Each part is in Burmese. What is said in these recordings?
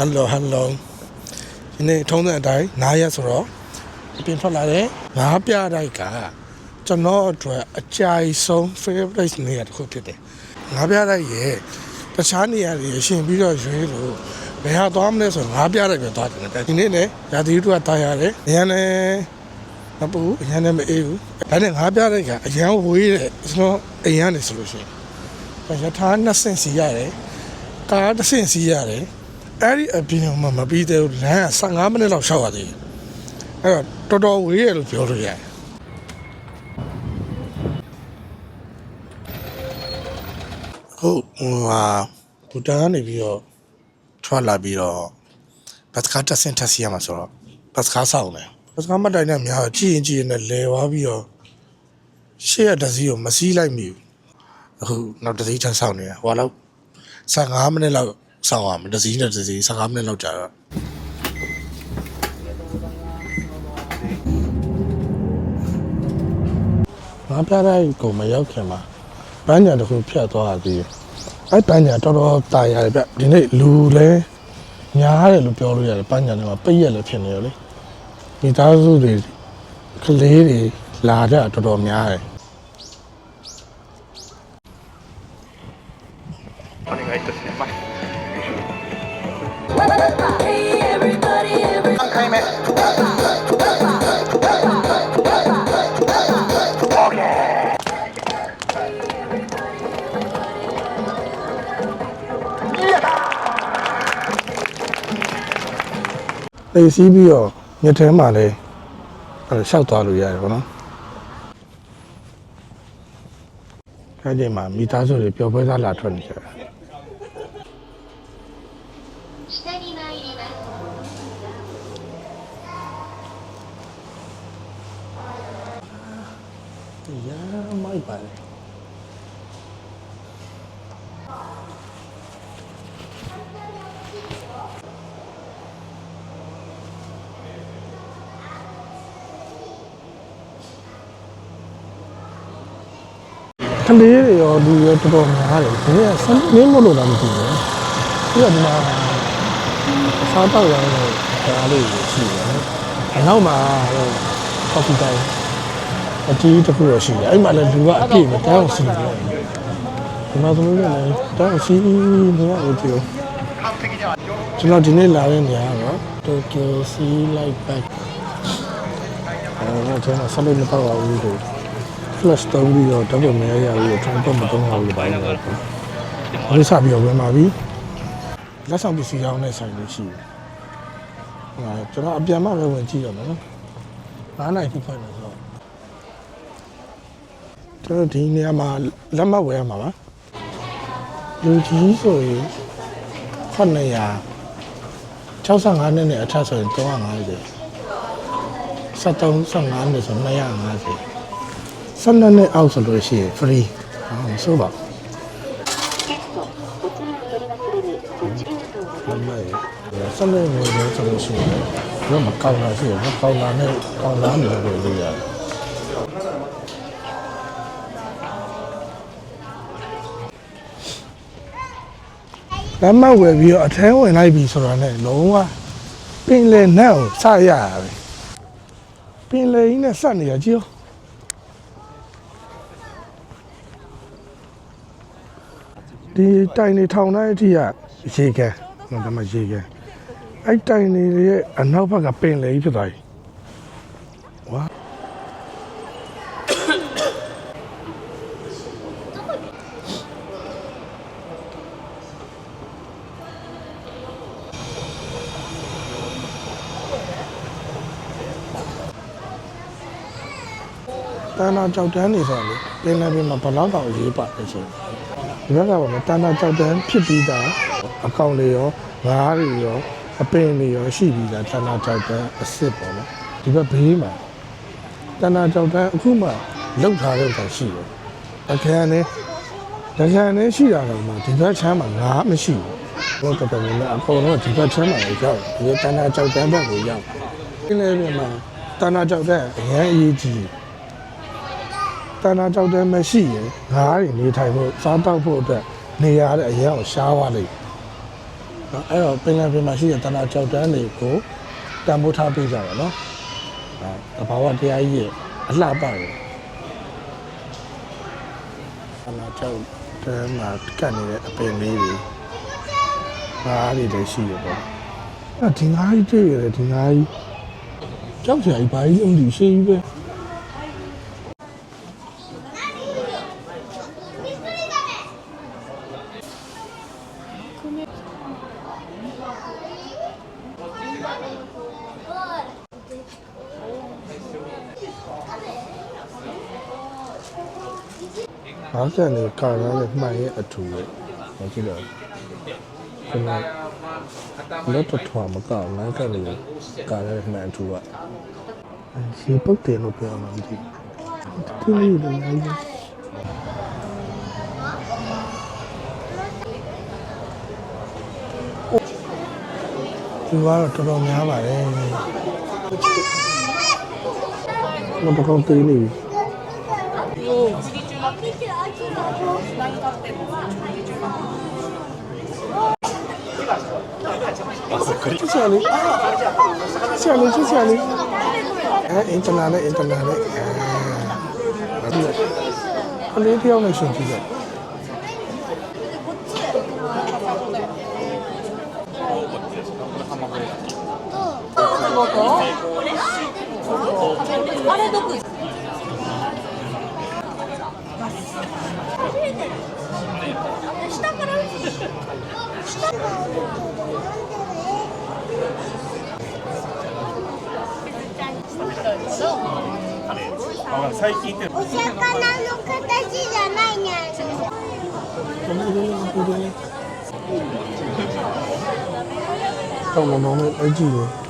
ဟယ်လိုဟယ်လိုဒီနေ့ထုံးတဲ့အတိုင်းနားရက်ဆိုတော့အပြင်ထွက်လာတဲ့ငါးပြတိုက်ကကျွန်တော်အတွက်အကြိုက်ဆုံး favorite နေရာတစ်ခုဖြစ်တယ်ငါးပြတိုက်ရဲ့တခြားနေရာတွေရှင်ပြီးတော့ရွေးလို့ဘယ်ဟာသွားမလဲဆိုတော့ငါးပြတိုက်ပဲသွားတယ်ဒီနေ့လည်းရာသီဥတုကတာရတယ်နေရာနဲ့မပူအရန်နဲ့မအေးဘူးဒါနဲ့ငါးပြတိုက်ကအရန်ဝေးတယ်ကျွန်တော်အိမ်ကနေဆိုလို့ရှိရင်ရထားနှစ်ဆင့်စီရတယ်ကားတစ်ဆင့်စီရတယ် အဲ့ဒီအပြင်မှာမပြီးသေးဘူးလမ်းက15မိနစ်လောက်ရှောက်ရသေးတယ်အဲ့တော့တော်တော်ဝေးရလို့ပြောလို့ရတယ်ဟုတ်ဟိုဟာဘူတန်ကနေပြီးတော့ထွက်လာပြီးတော့ဘတ်စကားတက်ဆင်တက်စီရမှာဆိုတော့ဘတ်စကားဆောက်နေဘတ်စကားမတိုင်နဲ့များကြည့်ရင်ကြည့်ရင်လည်းလဲသွားပြီးတော့ရှေ့ရတစ်စီးကိုမစီးလိုက်မိဘူးအခုနောက်တစ်စီးထပ်ဆောက်နေတာဟိုလောက်15မိနစ်လောက် စောင့်ရမယ်တစ်စီးနဲ့တစ်စီး15မိနစ်လောက်ကြာတော့ငါပြတဲ့ကိုမရောက်ခင်မှာပန်းညာတစ်ခုဖြတ်သွားတာဒီအဲ့ပန်းညာတော်တော်တာရတယ်ဗျဒီနေ့လူလဲညားတယ်လို့ပြောလို့ရတယ်ပန်းညာထဲမှာပိတ်ရက်လည်းဖြစ်နေရောလေမိသားစုတွေကလေးတွေလာကြတော်တော်များတယ်ဟုတ်ကဲ့ သိစီးပြီးတော့မြစ်ထဲမှာလည်းအဲလျှောက်သွားလို့ရတယ်ပေါ့နော်။အဲဒီမှာမိသားစုတွေပျော်ပွဲစားလာထွက်နေကြတယ်။ရမ်းမိုက်ပါလေ။ လေးတွေရောလူရောတော်တော်များတယ်ဒီကစနင်းမလို့တော့မသိဘူးပြီးတော့ဒီမှာအစားတောက်ရတဲ့ဒါလေးတွေရှိတယ်အနောက်မှာဟို coffee time အတီးတစ်ခုတော့ရှိတယ်အဲ့မှာလည်းလူကအပြည့်ပဲတောင်းစီတယ်ဒီမှာသမီးကလည်းတောင်းစီနေရတယ်ပြောကျွန်တော်ဒီနေ့လာတဲ့နေရာကတော့ Tokyo Sea Light Back အဲကျွန်တော်ဆက်လို့မတော့ပါဘူးလို့ flash တုံးပြီးတော့တော့မရရဘူး transport မတုံးပါဘူးဘိုင်းတော့ဒီစပြီးတော့ဝင်ပါပြီလက်ဆောင်ပစ္စည်းရောင်းတဲ့ဆိုင်လေးရှိတယ်ဟိုကျွန်တော်အပြန်မှပဲဝင်ကြည့်ရမှာနော်9နိုင်ဖြစ်ဖွင့်နေဆိုတော့ကျွန်တော်ဒီနေရာမှာလက်မှတ်ဝယ်ရမှာပါလူကြီးဆိုရင်900 65နှစ်နဲ့အထက်ဆိုရင်350 73 75နှစ်ဆို250 12နှစ်အောက်ဆိုလို့ရှိရင် free ဟောဆိုပါဆက်လက်ဝင်လို့ဆိုလို့ရှိရင်တော့မကောက်လာရှိရမကောက်လာနဲ့ကောက်လာနေလို့လို့ရတယ်လမ်းမဝယ်ပြီးတော့အထဲဝင်လိုက်ပြီဆိုတာနဲ့လုံးဝပင်လယ်နဲ့ကိုစရရပဲပင်လယ်ကြီးနဲ့ဆက်နေရကြီးရော ဒီတိုင်နေထောင်တိုင်းအထိကရေကန်နော်ဒါမှရေကန်အဲ့တိုင်နေရဲ့အနောက်ဘက်ကပင်လယ်ကြီးဖြစ်သွားပြီဝါတန်းတာကြောက်တန်းနေဆိုတော့လေပင်လယ်ပြင်မှာဘယ်လောက်တောင်ရေးပါတယ်ဆို ဒီဘက်ကပေါ့နော်တန်းတာကြောက်တန်းဖြစ်ပြီးသားအကောင်တွေရောငါးတွေရောအပင်တွေရောရှိပြီးသားတန်းတာကြောက်တန်းအစ်စ်ပေါ့နော်ဒီဘက်ဘေးမှာတန်းတာကြောက်တန်းအခုမှလောက်ထားတဲ့ဥစ္စာရှိတယ်တကယ်နဲ့တကယ်နဲ့ရှိတာတော့မှဒီဘက်ချမ်းမှာငါးမရှိဘူးတော့တော်တော်များများအကုန်လုံးဒီဘက်ချမ်းမှာရောက်ဒီတန်းတာကြောက်တန်းဘက်ကိုရောက်ပင်လယ်ပြင်မှာတန်းတာကြောက်တန်းအရင်အရေးကြီးတယ် တဏ္ဍာကြောက်တဲ့မရှိရင်ငါးတွေနေထိုင်ဖို့စားတောက်ဖို့အတွက်နေရာတဲ့အရင်အောင်ရှားသွားလိမ့်မနော်အဲ့တော့ပင်လယ်ပြင်မှာရှိတဲ့တဏှာကြောက်တန်းတွေကိုတန်ဖိုးထားပေးကြပါနော်အဲတဘာဝတရားကြီးရဲ့အလှပတယ်တဏှာကြောက်တန်းမှာကတ်နေတဲ့အပင်လေးတွေငါးတွေလည်းရှိရပေါ့အဲ့ဒီငါးကြီးတွေ့ရတယ်ဒီငါးကြီးကြောက်စရာကြီးဘာကြီးလုံးဒီရှေးကြီးပဲ ဘာကြလဲကာလာနဲ့မှန်ရဲ့အထူရဲ့မကြည့်တော့ကျွန်တော်လက်တော့ထွားမကောက်လမ်းကနေကာလာနဲ့မှန်အထူကရေပုတ်တယ်လို့ပြောမှမသိဘူးတိတိလေးလေးဒီကတော့တော်တော်များပါတယ်မပကောင်းသေးနေပြီ 그렇지 않니? 그렇지 않니? 그렇지 않니? 아, 인터넷, 인터넷. 아, 맞네. 근데 이렇게 하면 신기해. 또, 또 먹어. 아래도 그. 最近ってお魚の形じゃないにゃん。။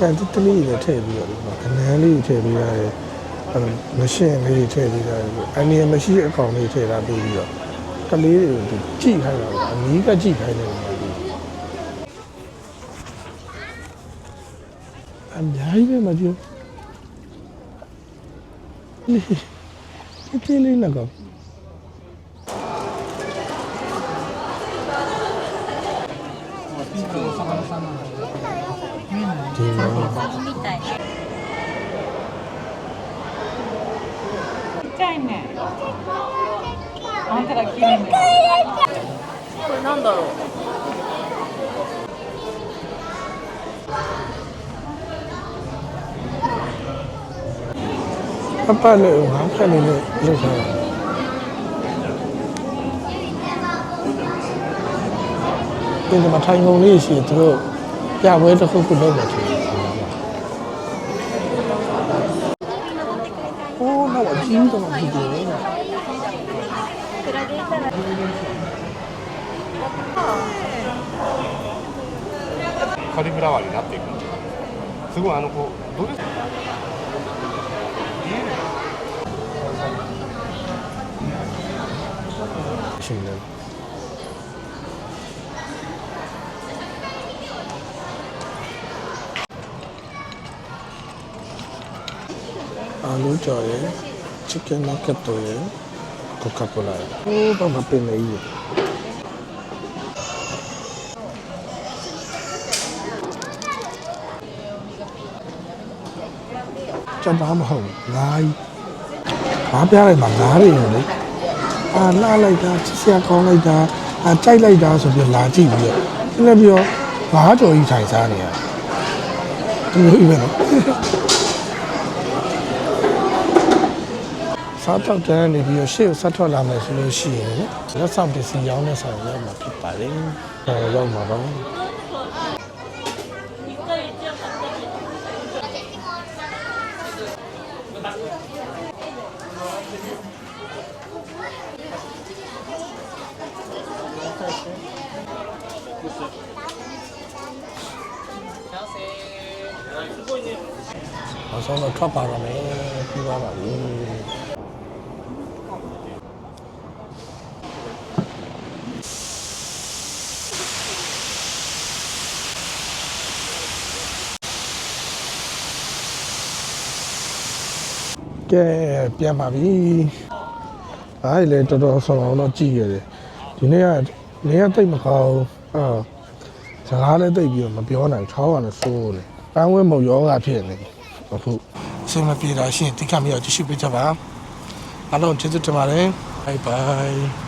ကန်တတလေးတွေထည့်ပြီးတော့ဒီမှာခနန်းလေးတွေထည့်ပေးရတယ်။အဲမရှင်းလေးတွေထည့်ပေးရတယ်။အနည်းမရှိအကောင်လေးထည့်ထားပေးပြီးတော့ကလေးတွေကိုကြည့်ခိုင်းတာပေါ့။အနီးကကြည့်ခိုင်းတယ်ပေါ့ဒီ။အများကြီးပဲမပြော။ဒီတိလေးနဲ့ကောဒီမှာみきいなちっちゃいねあんこれなんだろう。パパのお墓にね、いるか。やめとくくのもちこうなん。かジンとかもできる。カリブラワーになっていくすごいあのこうどれ趣味な အာလူကြော်ရယ် chicken nugget တို့ရယ် coca cola ရယ်ဟိုးဘာမှပင်နေကြီးကျွန်တော်မဟုတ်ဘူးငါးကြီးငါးပြားလိုက်မှာငါးတွေရောလေအာလှလိုက်တာချစ်စရာကောင်းလိုက်တာအာကြိုက်လိုက်တာဆိုပြီးလာကြည့်ပြီးတော့လည်းပြီးတော့ငါးကြော်ကြီးထိုင်စားနေရတယ်ဒီလိုပဲနော် စားတောက်တန်းနေပြီးတော့ရှေ့ကိုဆက်ထွက်လာမယ်ဆိုလို့ရှိရင်လက်ဆောင်ပစ္စည်းရောင်းတဲ့ဆိုင်ရောက်မှာဖြစ်ပါတယ်။အဲရောက်မှာပါ။နောက်ဆုံးတော့ထွက်ပါတော့မယ်ပြီးသွားပါပြီ။ ကဲပြန်ပါပြီအားလေတော်တော်ဆောင်းအောင်တော့ကြည့်ရတယ်ဒီနေ့ကနေရတိတ်မကောင်းအာစကားလည်းတိတ်ပြီးတော့မပြောနိုင်ချောင်းကလည်းစိုးနေပန်းဝဲမုံယောဂဖြစ်နေအခုစင်မပြေတာရှရင်တိခတ်မရကြည့်ရှုပေးကြပါအားလုံးကျေးဇူးတင်ပါတယ်ဘိုင်ဘိုင်